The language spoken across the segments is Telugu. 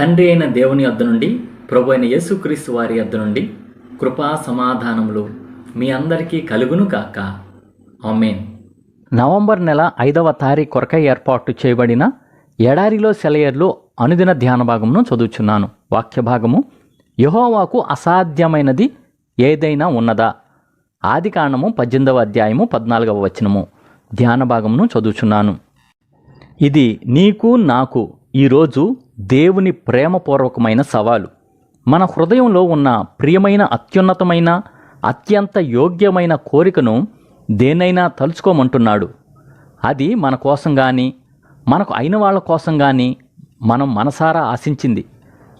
తండ్రి అయిన దేవుని వద్ద నుండి ప్రభు అయిన యేసుక్రీస్తు వారి వద్ద నుండి కృపా సమాధానములు మీ అందరికీ కలుగును కాక ఆమెన్. నవంబర్ నెల ఐదవ తారీఖు కొరకై ఏర్పాటు చేయబడిన ఎడారిలో సెలయర్లు అనుదిన ధ్యాన భాగమును చదువుచున్నాను. వాక్య భాగము యహోవాకు అసాధ్యమైనది ఏదైనా ఉన్నదా? ఆది కాండము పద్దెనిమిదవ అధ్యాయము పద్నాలుగవ వచనము. ధ్యాన భాగమును చదువుచున్నాను. ఇది నీకు నాకు ఈరోజు దేవుని ప్రేమపూర్వకమైన సవాలు. మన హృదయంలో ఉన్న ప్రియమైన అత్యున్నతమైన అత్యంత యోగ్యమైన కోరికను దేనైనా తలుచుకోమంటున్నాడు. అది మన కోసం కానీ మనకు అయిన వాళ్ళ కోసం కానీ మనం మనసారా ఆశించింది.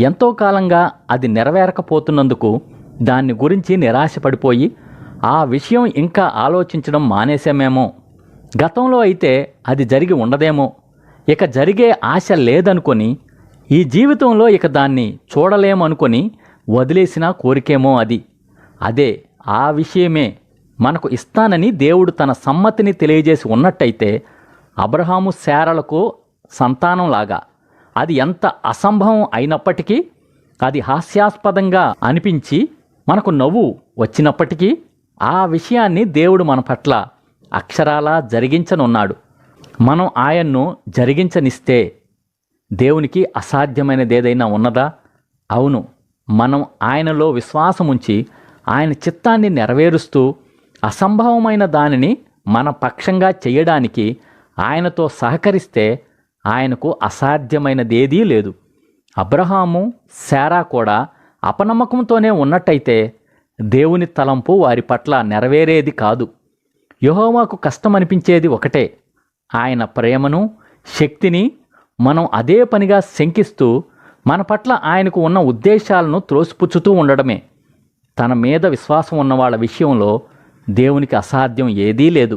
ఎంతో కాలంగా అది నెరవేరకపోతున్నందుకు దాన్ని గురించి నిరాశపడిపోయి ఆ విషయం ఇంకా ఆలోచించడం మానేసామేమో గతంలో అయితే అది జరిగి ఉండదేమో. ఇక జరిగే ఆశ లేదనుకొని ఈ జీవితంలో ఇక దాన్ని చూడలేమనుకొని వదిలేసిన కోరికేమో అది. అదే ఆ విషయమే మనకు ఇస్తానని దేవుడు తన సమ్మతిని తెలియజేసి ఉన్నట్టయితే అబ్రహాము శారలకు సంతానంలాగా అది ఎంత అసంభవం అయినప్పటికీ అది హాస్యాస్పదంగా అనిపించి మనకు నవ్వు వచ్చినప్పటికీ ఆ విషయాన్ని దేవుడు మన పట్ల అక్షరాలా జరిగించనున్నాడు. మనం ఆయన్ను జరిగించనిస్తే దేవునికి అసాధ్యమైనది ఏదైనా ఉన్నదా? అవును. మనం ఆయనలో విశ్వాసముంచి ఆయన చిత్తాన్ని నెరవేరుస్తూ అసంభవమైన దానిని మన పక్షంగా చేయడానికి ఆయనతో సహకరిస్తే ఆయనకు అసాధ్యమైనదేదీ లేదు. అబ్రహాము శారా కూడా అపనమ్మకంతోనే ఉన్నట్టయితే దేవుని తలంపు వారి పట్ల నెరవేరేది కాదు. యహోవాకు కష్టమనిపించేది ఒకటే. ఆయన ప్రేమను శక్తిని మనం అదే పనిగా శంకిస్తూ మన పట్ల ఆయనకు ఉన్న ఉద్దేశాలను త్రోసిపుచ్చుతూ ఉండడమే. తన మీద విశ్వాసం ఉన్న వాళ్ళ విషయంలో దేవునికి అసాధ్యం ఏదీ లేదు.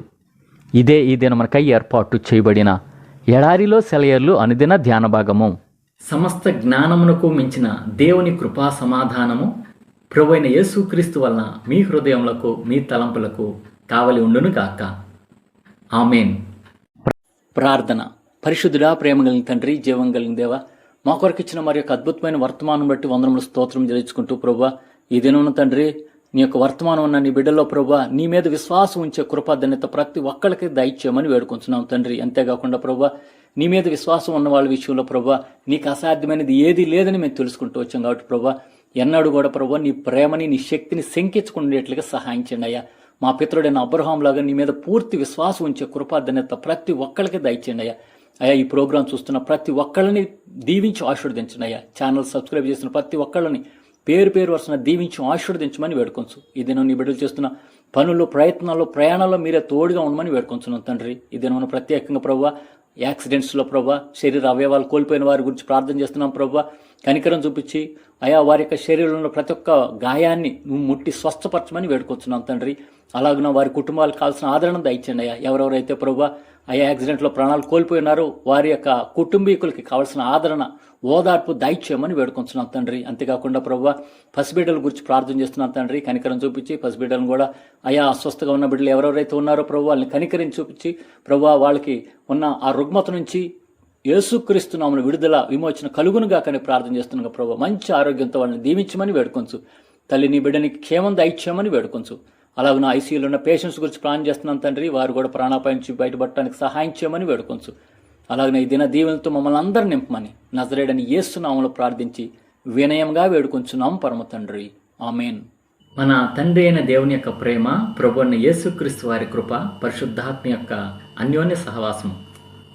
ఇదే ఈ దినమనకై ఏర్పాటు చేయబడిన ఎడారిలో సెలయర్లు అనుదిన ధ్యాన భాగము. సమస్త జ్ఞానమునకు మించిన దేవుని కృపా సమాధానము ప్రభు అయిన యేసుక్రీస్తు వలన మీ హృదయములకు మీ తలంపులకు కావలి ఉండును కాక ఆమెన్ ప్రార్థన. పరిశుద్ధుడా ప్రేమ కలిగిన తండ్రి జీవం కలిగిన దేవ మా కొరకు ఇచ్చిన మరి యొక్క అద్భుతమైన వర్తమానం బట్టి వందనములు స్తోత్రం జరించుకుంటూ ప్రభా ఈ దినం తండ్రి నీ యొక్క వర్తమానం ఉన్న నీ బిడ్డలో ప్రభా నీ మీద విశ్వాసం ఉంచే కృపాధన్యత ప్రతి ఒక్కరికి దయచేయమని వేడుకుంటున్నాం తండ్రి. అంతేకాకుండా ప్రభా నీ మీద విశ్వాసం ఉన్న వాళ్ళ విషయంలో ప్రభా నీకు అసాధ్యమైనది ఏది లేదని మేము తెలుసుకుంటూ వచ్చాం కాబట్టి ప్రభా ఎన్నడూ కూడా ప్రభా నీ ప్రేమని నీ శక్తిని శంకించుకునేట్లుగా సహాయం చేయండి అయ్యా. మా పితరుడైన అబ్రహాం లాగా నీ మీద పూర్తి విశ్వాసం ఉంచే కృపాధన్యత ప్రతి ఒక్కరికి దయచేయండి అయ్యా. అయ్యా ఈ ప్రోగ్రాం చూస్తున్న ప్రతి ఒక్కళ్ళని దీవించి ఆశీర్వదించండి అయ్యా. ఛానల్ సబ్స్క్రైబ్ చేసిన ప్రతి ఒక్కళ్ళని పేరు పేరు వరుసన దీవించి ఆశీర్వదించమని వేడుకొంచు. ఈ దినం నీ బిడ్డలు చేస్తున్న పనుల్లో ప్రయత్నాల్లో ప్రయాణాల్లో మీరే తోడుగా ఉండమని వేడుకొంచున్నాం తండ్రి. ఈ దినం ప్రత్యేకంగా ప్రవ్వ యాక్సిడెంట్స్లో ప్రభా శరీర అవయవాలు కోల్పోయిన వారి గురించి ప్రార్థన చేస్తున్నాం ప్రభా కనికరం చూపించి అయా వారి యొక్క శరీరంలో ప్రతి ఒక్క గాయాన్ని నువ్వు ముట్టి స్వస్థపరచమని వేడుకొచ్చున్నాం తండ్రి. అలాగున వారి కుటుంబాలకు కావాల్సిన ఆదరణ దయచండి అయ్యా. ఎవరెవరైతే ప్రభు అయ్యా యాక్సిడెంట్లో ప్రాణాలు కోల్పోయినారో వారి యొక్క కుటుంబీకులకి కావాల్సిన ఆదరణ ఓదార్పు దయచేయమని వేడుకొంచున్నాం తండ్రి. అంతేకాకుండా ప్రభు పసిబిడ్డల గురించి ప్రార్థన చేస్తున్నాం తండ్రి. కనికరం చూపించి పసిబిడ్డలను కూడా అయా అస్వస్థగా ఉన్న బిడ్డలు ఎవరెవరైతే ఉన్నారో ప్రభు వాళ్ళని కనికరించి చూపించి ప్రభు వాళ్ళకి ఉన్న ఆ రుగ్మత నుంచి యేసుక్రీస్తునామను విడుదల విమోచన కలుగునుగా కానీ ప్రార్థన చేస్తున్నాను ప్రభు. మంచి ఆరోగ్యంతో వాళ్ళని దీవించమని వేడుకొంచు. తల్లి నీ బిడ్డని క్షేమం దయచేయమని వేడుకొంచు. అలాగే నా ఐసీయూలో ఉన్న పేషెంట్స్ గురించి ప్లాన్ చేస్తున్నాం తండ్రి. వారు కూడా ప్రాణాపాయ నుంచి బయటపడటానికి సహాయం చేయమని వేడుకొంచు. అలాగే ఈ దిన దీవెనతో మమ్మల్ని అందరూ నింపమని నజరేడని ఏస్తున్నాములో ప్రార్థించి వినయంగా వేడుకొంచున్నాం పరమ తండ్రి. ఆమెన్. మన తండ్రి అయిన దేవుని యొక్క ప్రేమ ప్రభు యేసుక్రీస్తు వారి కృప పరిశుద్ధాత్మ యొక్క అన్యోన్య సహవాసం